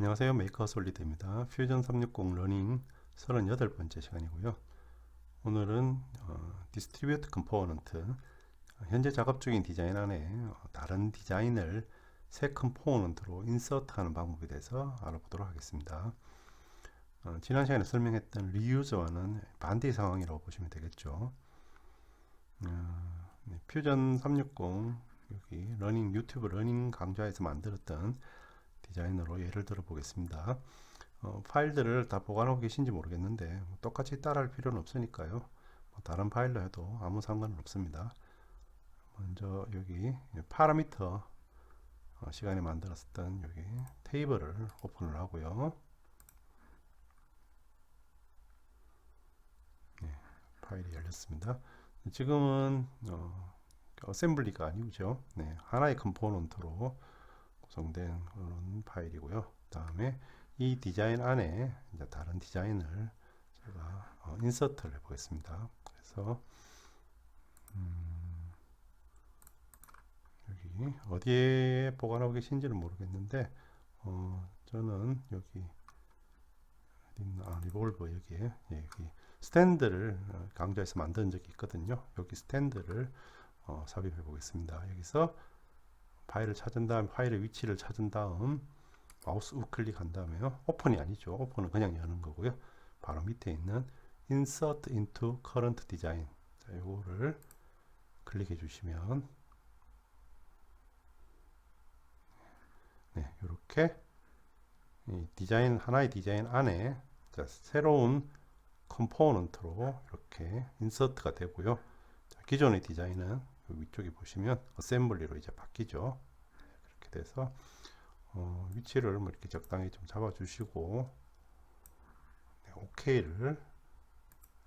안녕하세요. 메이커 솔리드입니다. 퓨전 360 러닝 38번째 시간이고요. 오늘은 어, 디스트리뷰트 컴포넌트 현재 작업 중인 디자인 안에 어, 다른 디자인을 새 컴포넌트로 인서트하는 방법에 대해서 알아보도록 하겠습니다. 어, 지난 시간에 설명했던 리유저와는 반대 상황이라고 보시면 되겠죠. 어, 네, 퓨전 360 여기 러닝 유튜브 러닝 강좌에서 만들었던 디자인으로 예를 들어 보겠습니다. 어, 파일들을 다 보관하고 계신지 모르겠는데 뭐 똑같이 따라할 필요는 없으니까요. 뭐 다른 파일로 해도 아무 상관은 없습니다. 먼저 여기 파라미터 어, 시간에 만들었었던 여기 테이블을 오픈을 하고요. 네, 파일이 열렸습니다. 지금은 어, 어셈블리가 아니죠. 네, 하나의 컴포넌트로 구성된 그런 파일이고요. 다음에 이 디자인 안에 이제 다른 디자인을 제가 어, 인서트를 해보겠습니다. 그래서 음, 여기 어디에 보관하고 계신지는 모르겠는데 어, 저는 여기 아, 리볼버 여기에 예, 여기 스탠드를 어, 강좌에서 만든 적이 있거든요. 여기 스탠드를 어, 삽입해 보겠습니다. 여기서 파일을 찾은 다음 파일의 위치를 찾은 다음 마우스 우클릭 한 다음에요. 오픈이 아니죠. 오픈은 그냥 여는 거고요. 바로 밑에 있는 Insert into Current Design. 자, 이거를 클릭해 주시면 네, 이렇게 디자인 하나의 디자인 안에 자, 새로운 컴포넌트로 이렇게 인서트가 되고요. 자, 기존의 디자인은 위쪽에 보시면 어셈블리로 이제 바뀌죠. 그렇게 돼서 어, 위치를 뭐 이렇게 적당히 좀 잡아주시고 네, OK를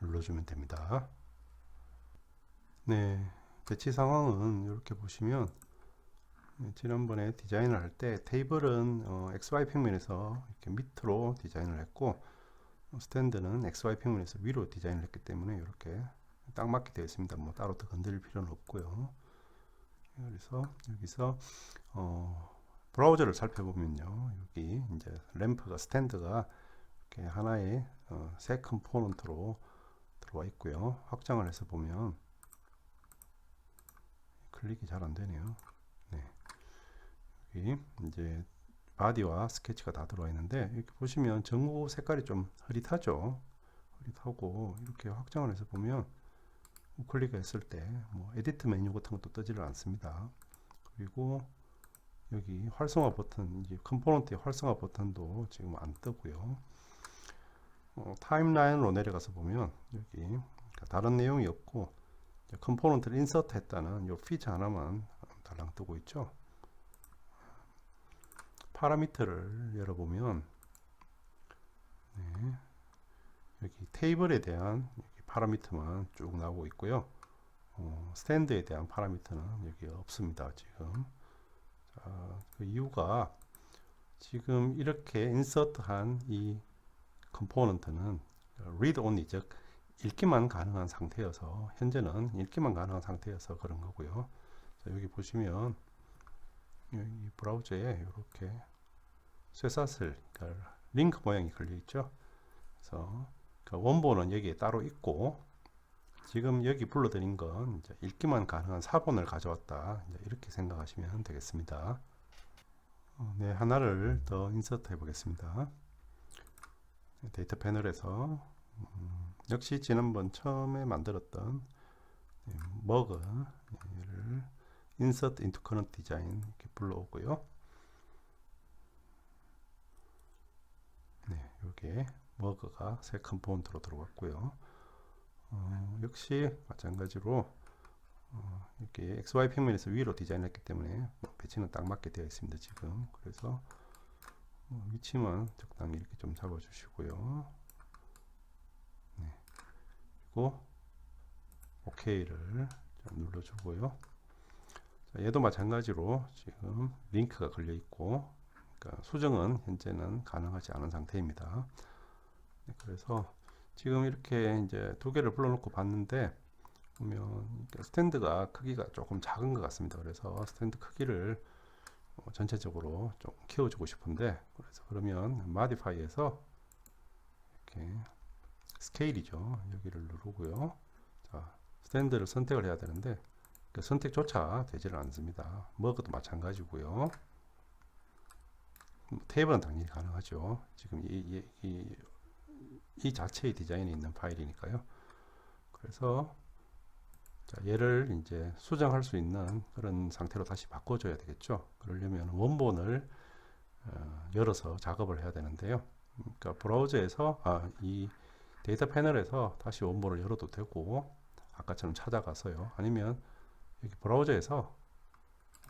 눌러주면 됩니다. 네, 배치 상황은 이렇게 보시면 네, 지난번에 디자인을 할 때 테이블은 어, XY 평면에서 이렇게 밑으로 디자인을 했고 스탠드는 XY 평면에서 위로 디자인을 했기 때문에 이렇게 딱 맞게 되어 있습니다. 뭐 따로 더 건드릴 필요는 없고요. 그래서 여기서 어, 브라우저를 살펴보면요. 여기 이제 램프가 스탠드가 이렇게 하나의 어, 새 컴포넌트로 들어와 있고요. 확장을 해서 보면 클릭이 잘 안 되네요. 네. 여기 이제 바디와 스케치가 다 들어와 있는데 이렇게 보시면 전구 색깔이 좀 흐릿하죠. 흐릿하고 이렇게 확장을 해서 보면 우클릭했을 때 뭐 에디트 메뉴 같은 것도 뜨지를 않습니다. 그리고 여기 활성화 버튼, 이제 컴포넌트의 활성화 버튼도 지금 안 뜨고요. 어, 타임라인으로 내려가서 보면 여기 그러니까 다른 내용이 없고 컴포넌트를 인서트 했다는 이 피처 하나만 달랑 뜨고 있죠. 파라미터를 열어보면 네, 여기 테이블에 대한 파라미터만 쭉 나오고 있고요. 어, 스탠드에 대한 파라미터는 여기 없습니다. 지금 자, 그 이유가 지금 이렇게 인서트한 이 컴포넌트는 read only 즉 읽기만 가능한 상태여서 현재는 읽기만 가능한 상태여서 그런 거고요. 자, 여기 보시면 이 브라우저에 이렇게 쇠사슬 그러니까 링크 모양이 걸려 있죠. 그래서 그 원본은 여기에 따로 있고 지금 여기 불러드린 건 읽기만 가능한 사본을 가져왔다 이렇게 생각하시면 되겠습니다. 어, 네, 하나를 더 인서트 해 보겠습니다. 데이터 패널에서 음, 역시 지난번 처음에 만들었던 네, 머그 얘를 insert into 이렇게 불러오고요. 네, 요게 머그가 새 컴포넌트로 들어갔고요. 어, 역시 마찬가지로 어, 이렇게 XY 평면에서 위로 디자인했기 때문에 배치는 딱 맞게 되어 있습니다. 지금 그래서 어, 위치만 적당히 이렇게 좀 잡아주시고요. 네. 그리고 OK를 좀 눌러주고요. 자, 얘도 마찬가지로 지금 링크가 걸려 있고 그러니까 수정은 현재는 가능하지 않은 상태입니다. 네, 그래서 지금 이렇게 이제 두 개를 불러놓고 봤는데 보면 스탠드가 크기가 조금 작은 것 같습니다. 그래서 스탠드 크기를 어, 전체적으로 좀 키워주고 싶은데 그래서 그러면 modify에서 이렇게 스케일이죠. 여기를 누르고요. 자, 스탠드를 선택을 해야 되는데 그 선택조차 되지를 않습니다. 먹어도 마찬가지고요. 뭐 탭은 당연히 가능하죠. 지금 이, 이, 이, 이 자체의 디자인이 있는 파일이니까요. 그래서 자, 얘를 이제 수정할 수 있는 그런 상태로 다시 바꿔줘야 되겠죠. 그러려면 원본을 어, 열어서 작업을 해야 되는데요. 그러니까 브라우저에서 아, 이 데이터 패널에서 다시 원본을 열어도 되고 아까처럼 찾아가서요. 아니면 여기 브라우저에서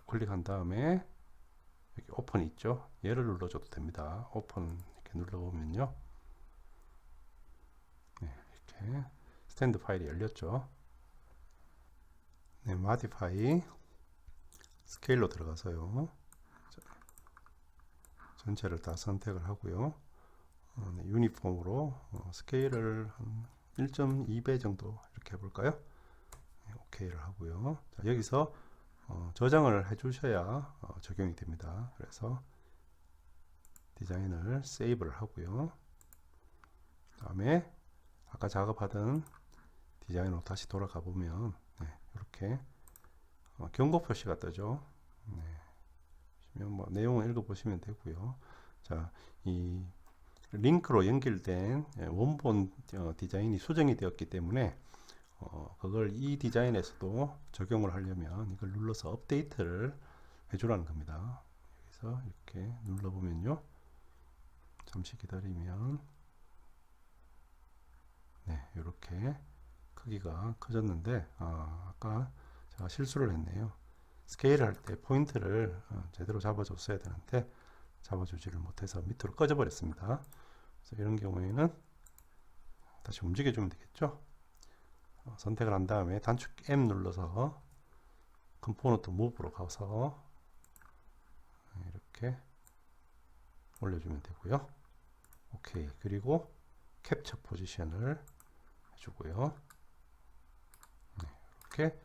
클릭한 다음에 여기 오픈 있죠. 얘를 눌러줘도 됩니다. 오픈 이렇게 눌러보면요. 네, 이렇게 스탠드 파일이 열렸죠. 네, modify 스케일로 들어가서요. 자, 전체를 다 선택을 하고요. 어, 네, 유니폼으로 어, 스케일을 한 1.2배 정도 이렇게 해볼까요? 네, OK를 하고요. 자, 여기서 어, 저장을 해주셔야 어, 적용이 됩니다. 그래서 디자인을 세이브를 하고요. 다음에 아까 작업하던 디자인으로 다시 돌아가 보면 네, 이렇게 어, 경고 표시가 뜨죠. 네. 보시면 뭐 내용을 읽어 보시면 되고요. 자, 이 링크로 연결된 예, 원본 어, 디자인이 수정이 되었기 때문에 어, 그걸 이 디자인에서도 적용을 하려면 이걸 눌러서 업데이트를 해주라는 겁니다. 여기서 이렇게 눌러보면요. 잠시 기다리면 네, 이렇게 크기가 커졌는데 아, 아까 제가 실수를 했네요. 스케일 할 때 포인트를 어, 제대로 잡아줬어야 되는데 잡아주지를 못해서 밑으로 꺼져 버렸습니다. 그래서 이런 경우에는 다시 움직여 주면 되겠죠. 어, 선택을 한 다음에 단축 M 눌러서 컴포넌트 무브로 가서 이렇게 올려주면 되고요. 오케이. 그리고 캡처 포지션을 해주고요. 네, 이렇게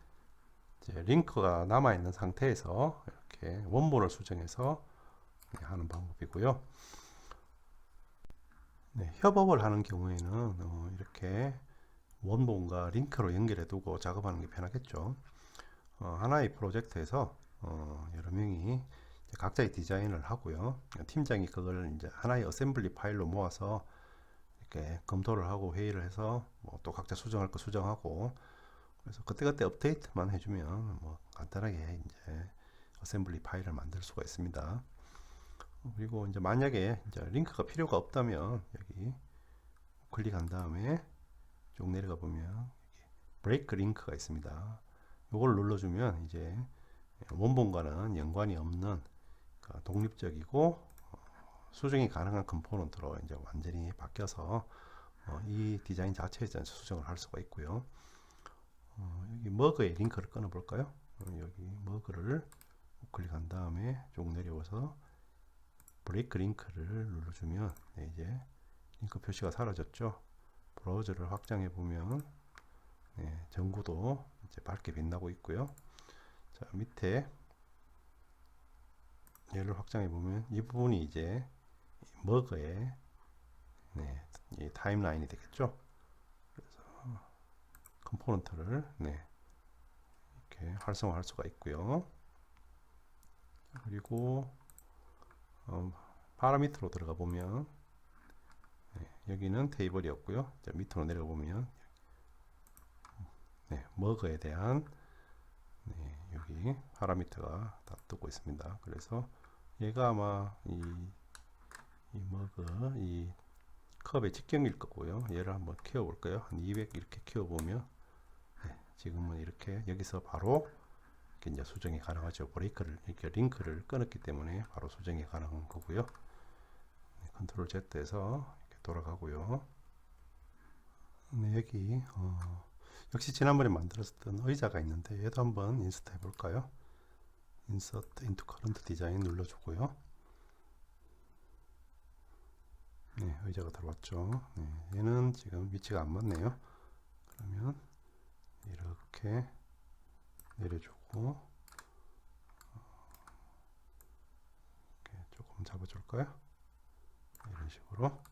링크가 남아 있는 상태에서 이렇게 원본을 수정해서 네, 하는 방법이고요. 네, 협업을 하는 경우에는 어, 이렇게 원본과 링크로 연결해 두고 작업하는 게 편하겠죠. 어, 하나의 프로젝트에서 어, 여러 명이 각자의 디자인을 하고요. 팀장이 그걸 이제 하나의 어셈블리 파일로 모아서 이렇게 검토를 하고 회의를 해서 뭐 또 각자 수정할 거 수정하고 그래서 그때그때 업데이트만 해주면 뭐 간단하게 이제 어셈블리 파일을 만들 수가 있습니다. 그리고 이제 만약에 이제 링크가 필요가 없다면 여기 클릭한 다음에 쭉 내려가 보면 브레이크 링크가 있습니다. 이걸 눌러주면 이제 원본과는 연관이 없는 그러니까 독립적이고 어, 수정이 가능한 컴포넌트로 이제 완전히 바뀌어서 어, 이 디자인 자체에 대한 수정을 할 수가 있고요. 어, 여기 머그의 링크를 끊어 볼까요? 여기 머그를 클릭한 다음에 쭉 내려와서 브레이크 링크를 눌러주면 네, 이제 링크 표시가 사라졌죠. 브라우저를 확장해 보면 네, 전구도 이제 밝게 빛나고 있고요. 자 밑에 얘를 확장해 보면 이 부분이 이제 머그의 네, 이 타임라인이 되겠죠. 그래서 컴포넌트를 네, 이렇게 활성화할 수가 있고요. 그리고 어, 파라미터로 들어가 보면 네, 여기는 테이블이었고요. 자, 밑으로 내려가 보면 네, 머그에 대한 네, 여기 파라미터가 다 뜨고 있습니다. 그래서 얘가 아마 이, 이 머그 이 컵의 직경일 거고요. 얘를 한번 키워 볼까요? 한 200 이렇게 키워 보면 네, 지금은 이렇게 여기서 바로 이제 수정이 가능하죠. 브레이크를 이렇게 링크를 끊었기 때문에 바로 수정이 가능한 거고요. 네, 컨트롤 Z에서 이렇게 돌아가고요. 네, 여기 어, 역시 지난번에 만들었던 의자가 있는데 얘도 한번 인스트 해볼까요? Insert into current design 눌러주고요. 네, 의자가 들어왔죠. 네, 얘는 지금 위치가 안 맞네요. 그러면 이렇게 내려주고 한번 잡아줄까요? 이런 식으로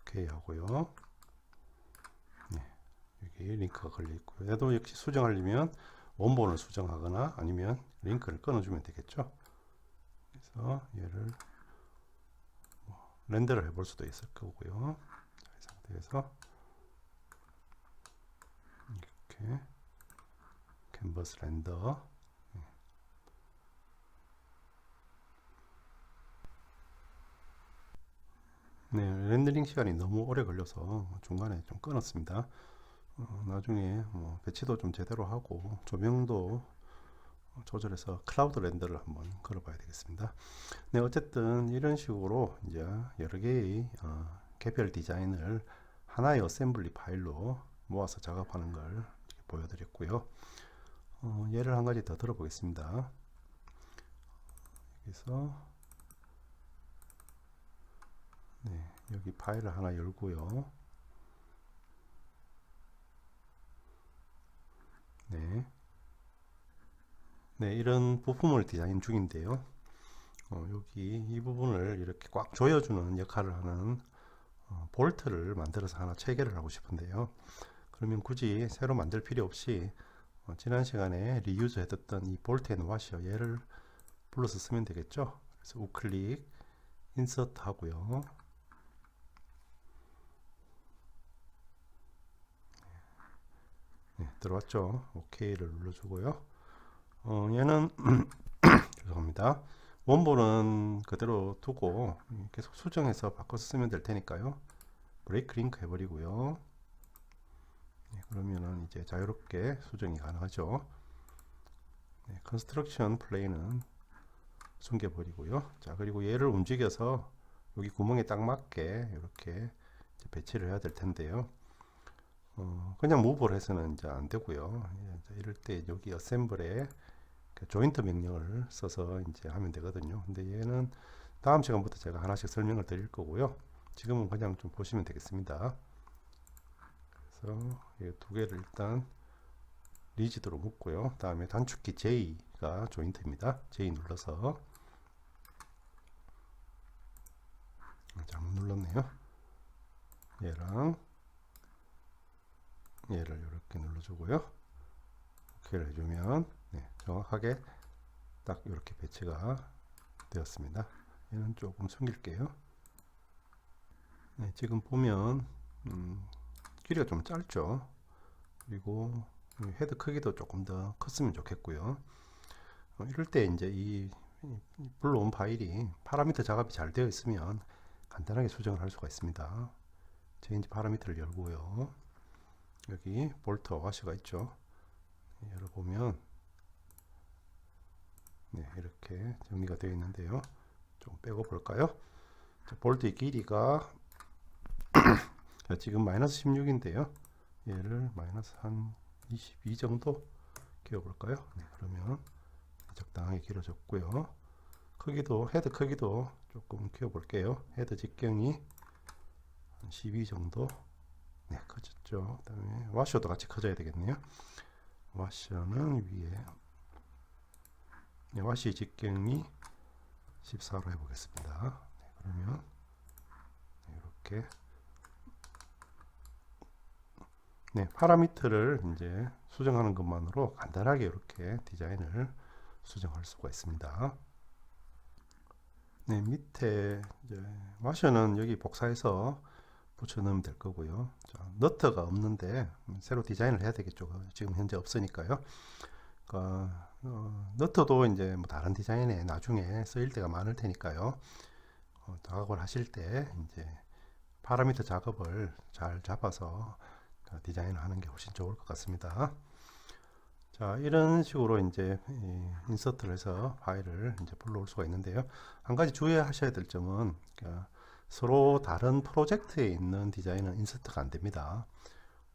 오케이 하고요. 네, 여기 링크가 걸려 있고요. 얘도 역시 수정하려면 원본을 수정하거나 아니면 링크를 끊어주면 되겠죠. 그래서 얘를 뭐 렌더를 해볼 수도 있을 거고요. 자, 이 상태에서 이렇게 캔버스 렌더 네, 렌더링 시간이 너무 오래 걸려서 중간에 좀 끊었습니다. 어, 나중에 뭐 배치도 좀 제대로 하고 조명도 조절해서 클라우드 렌더를 한번 걸어봐야 되겠습니다. 네, 어쨌든 이런 식으로 이제 여러 개의 어, 개별 디자인을 하나의 어셈블리 파일로 모아서 작업하는 걸 보여드렸고요. 어, 예를 한 가지 더 들어보겠습니다. 여기서 네, 여기 파일을 하나 열고요. 네. 네, 이런 부품을 디자인 중인데요. 어, 여기 이 부분을 이렇게 꽉 조여주는 역할을 하는 어, 볼트를 만들어서 하나 체결을 하고 싶은데요. 그러면 굳이 새로 만들 필요 없이 어, 지난 시간에 리유즈 해뒀던 이 볼트 앤 와셔 얘를 불러서 쓰면 되겠죠. 그래서 우클릭 인서트 하고요. 네, 들어왔죠. OK를 눌러주고요. 어, 얘는 죄송합니다. 원본은 그대로 두고 계속 수정해서 바꿔서 쓰면 될 테니까요. 브레이크 링크 해버리고요. 네, 그러면은 이제 자유롭게 수정이 가능하죠. 네, 컨스트럭션 플레이는 숨겨버리고요. 자 그리고 얘를 움직여서 여기 구멍에 딱 맞게 이렇게 배치를 해야 될 텐데요. 어, 그냥 무브를 해서는 이제 안 되고요. 예, 이럴 때 여기 어셈블에 그 조인트 명령을 써서 이제 하면 되거든요. 근데 얘는 다음 시간부터 제가 하나씩 설명을 드릴 거고요. 지금은 그냥 좀 보시면 되겠습니다. 그래서 두 개를 일단 리지드로 묶고요. 다음에 단축키 J가 조인트입니다. J 눌러서 잘못 눌렀네요. 얘랑 얘를 이렇게 눌러주고요. 오케이를 해주면 네, 정확하게 딱 이렇게 배치가 되었습니다. 얘는 조금 숨길게요. 네, 지금 보면 음, 길이가 좀 짧죠. 그리고 헤드 크기도 조금 더 컸으면 좋겠고요. 어, 이럴 때 이제 이, 이 불러온 파일이 파라미터 작업이 잘 되어 있으면 간단하게 수정을 할 수가 있습니다. 체인지 파라미터를 열고요. 여기 볼트 와셔가 있죠. 열어보면 네, 이렇게 정리가 되어 있는데요. 좀 빼고 볼까요? 자, 볼트의 길이가 지금 마이너스 16인데요. 얘를 마이너스 한 22 정도 끼워볼까요? 네, 그러면 적당하게 길어졌고요. 크기도 헤드 크기도 조금 키워볼게요. 헤드 직경이 한 12 정도 네, 커졌죠. 그 다음에 와셔도 같이 커져야 되겠네요. 와셔는 위에 네, 와시 직경이 14로 해보겠습니다. 네, 그러면 이렇게 네, 파라미터를 이제 수정하는 것만으로 간단하게 이렇게 디자인을 수정할 수가 있습니다. 네, 밑에 이제 와셔는 여기 복사해서 붙여 넣으면 될 거고요. 자, 너트가 없는데 새로 디자인을 해야 되겠죠. 지금 현재 없으니까요. 그러니까 어, 너트도 이제 뭐 다른 디자인에 나중에 쓰일 때가 많을 테니까요. 어, 작업을 하실 때 이제 파라미터 작업을 잘 잡아서 디자인을 하는 게 훨씬 좋을 것 같습니다. 자, 이런 식으로 이제 인서트를 해서 파일을 이제 불러올 수가 있는데요. 한 가지 주의하셔야 될 점은 그러니까 서로 다른 프로젝트에 있는 디자인은 인서트가 안 됩니다.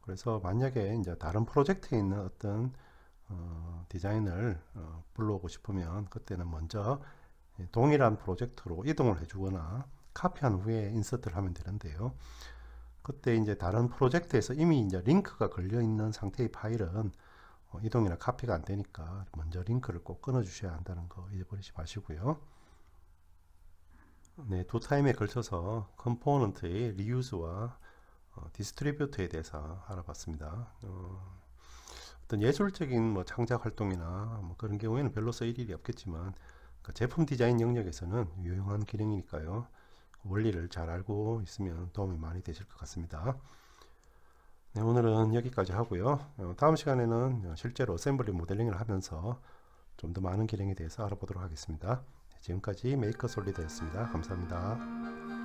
그래서 만약에 이제 다른 프로젝트에 있는 어떤 어, 디자인을 어, 불러오고 싶으면 그때는 먼저 동일한 프로젝트로 이동을 해주거나 카피한 후에 인서트를 하면 되는데요. 그때 이제 다른 프로젝트에서 이미 이제 링크가 걸려 있는 상태의 파일은 어, 이동이나 카피가 안 되니까 먼저 링크를 꼭 끊어 주셔야 한다는 거 잊어버리지 마시고요. 네, 두 타임에 걸쳐서 컴포넌트의 리유즈와 어, 디스트리뷰터에 대해서 알아봤습니다. 어, 어떤 예술적인 뭐 창작 활동이나 뭐 그런 경우에는 별로 쓸 일이 없겠지만 그 제품 디자인 영역에서는 유용한 기능이니까요. 원리를 잘 알고 있으면 도움이 많이 되실 것 같습니다. 네, 오늘은 여기까지 하고요. 어, 다음 시간에는 실제로 어셈블리 모델링을 하면서 좀 더 많은 기능에 대해서 알아보도록 하겠습니다. 네, 지금까지 메이커 솔리드였습니다. 감사합니다.